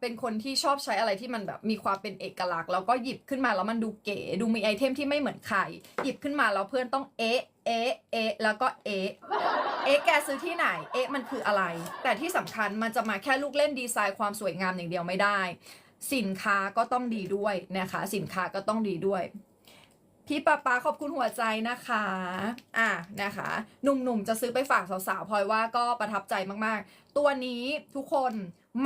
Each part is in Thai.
เป็นคนที่ชอบใช้อะไรที่มันแบบมีความเป็นเอกลักษณ์แล้วก็หยิบขึ้นมาแล้วมันดูเก๋ดูมีไอเทมที่ไม่เหมือนใคร หยิบขึ้นมาแล้วเพื่อนต้องเอ๊ะเอ๊ะเอ๊ะแล้วก็เอ๊ะเอ๊ะแกซื้อที่ไหนเอ๊ะมันคืออะไร แต่ที่สำคัญมันจะมาแค่ลูกเล่นดีไซน์ความสวยงามอย่างเดียวไม่ได้ สินค้าก็ต้องดีด้วยนะคะ สินค้าก็ต้องดีด้วย พี่ป๊าป๊าขอบคุณหัวใจนะคะ อะนะคะ หนุ่มๆจะซื้อไปฝากสาวๆพลอยว่าก็ประทับใจมากๆ ตัวนี้ทุกคน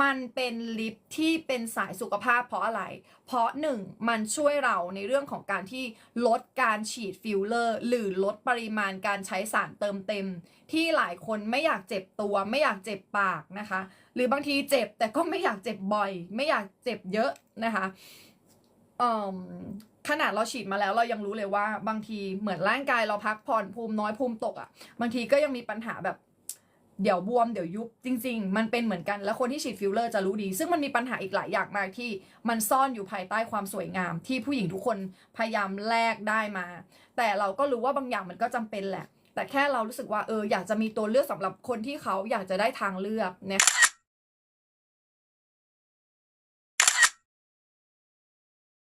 มันเป็นลิปที่เป็นสายสุขภาพเพราะอะไร เพราะหนึ่งมันช่วยเราในเรื่องของการที่ลดการฉีดฟิลเลอร์ หรือลดปริมาณการใช้สารเติมเต็ม ที่หลายคนไม่อยากเจ็บตัวไม่อยากเจ็บปากนะคะ หรือบางทีเจ็บแต่ก็ไม่อยากเจ็บบ่อย ไม่อยากเจ็บเยอะนะคะเอ่ม ขนาดเราฉีดมาแล้วเรายังรู้เลยว่า บางทีเหมือนร่างกายเราพักผ่อนภูมิน้อยภูมิตกอะ่ะ บางทีก็ยังมีปัญหาแบบเดี๋ยวบวมเดี๋ยวยุบจริง ๆ มันเป็นเหมือนกันแล้วคนที่ฉีดฟิลเลอร์จะรู้ดี ซึ่งมันมีปัญหาอีกหลายอย่างมากที่มันซ่อนอยู่ภายใต้ความสวยงาม ที่ผู้หญิงทุกคนพยายามแลกได้มา แต่เราก็รู้ว่าบางอย่างมันก็จำเป็นแหละ แต่แค่เรารู้สึกว่าเอออยากจะมีตัวเลือกสำหรับคนที่เขาอยากจะได้ทางเลือกเนี่ย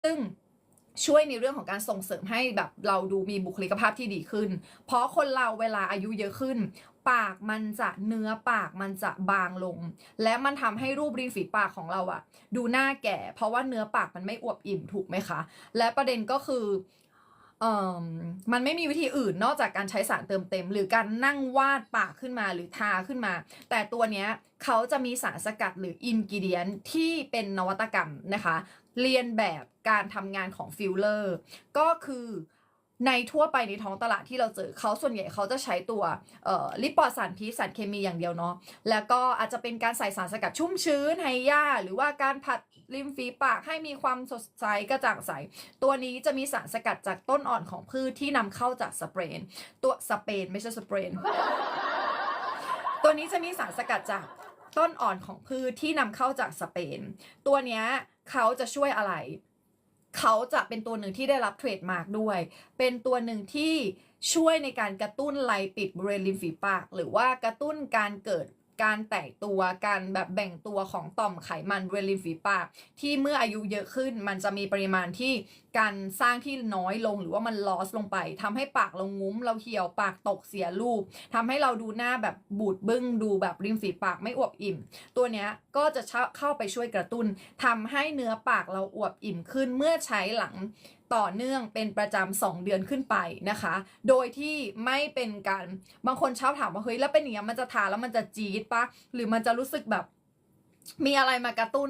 ซึ่ง ช่วยในเรื่องของการส่งเสริมให้แบบเราดูมีบุคลิกภาพที่ดีขึ้น เพราะคนเราเวลาอายุเยอะขึ้น ปากมันจะเนื้อปากมันจะบางลง และมันทำให้รูปริมฝีปากของเราอะดูหน้าแก่ เพราะว่าเนื้อปากมันไม่อวบอิ่มถูกไหมคะ และประเด็นก็คือเอ่อมันไม่มีวิธีอื่นนอกจากการใช้สารเติมเต็ม หรือการนั่งวาดปากขึ้นมาหรือทาขึ้นมา แต่ตัวเนี้ยเขาจะมีสารสกัดหรืออินกิเดียนที่เป็นนวัตกรรมนะคะ เรียนแบบการทำงานของฟิลเลอร์ก็คือในทั่วไปในท้องตลาดที่เราเจอเขาส่วนใหญ่เขาจะใช้ตัวลิปปอดสารพิษสารเคมีอย่างเดียวเนาะแล้วก็อาจจะเป็นการใส่สารสกัดชุ่มชื้นไฮย่าหรือว่าการผัดริมฝีปากให้มีความสดใสกระจ่างใส ตัวนี้จะมีสารสกัดจากต้นอ่อนของพืชที่นำเข้าจากสเปน ตัวสเปนไม่ใช่สเปน ตัวนี้จะมีสารสกัดจากต้นอ่อนของพืชที่นำเข้าจากสเปน ตัวเนี้ย เขาจะช่วยอะไร เขาจะเป็นตัวหนึ่งที่ได้รับเทรดมาร์กด้วย เป็นตัวหนึ่งที่ช่วยในการกระตุ้นไลปิดบริเวณริมฝีปาก หรือว่ากระตุ้นการเกิด การแตกตัวการแบบแบ่งตัวของต่อมไขมันบริเวณริมฝีปาก ที่เมื่ออายุเยอะขึ้น มันจะมีปริมาณที่การสร้างที่น้อยลงหรือว่ามันลอสลงไปทำให้ปากเรางุ้ม เราเหี่ยวปากตกเสียรูปทำให้เราดูหน้าแบบบูดบึ้ง ดูแบบริมฝีปากไม่อวบอิ่ม ตัวเนี้ยก็จะเข้าไปช่วยกระตุ้นทำให้เนื้อปากเราอวบอิ่มขึ้นเมื่อใช้หลัง ต่อเนื่องเป็นประจำสองเดือนขึ้นไปนะคะ โดยที่ไม่เป็นการบางคนชอบถามว่าเฮ้ยแล้วเป็นอย่างนี้มันจะทาแล้วมันจะจี๊ดปะหรือมันจะรู้สึกแบบมีอะไรมากระตุ้น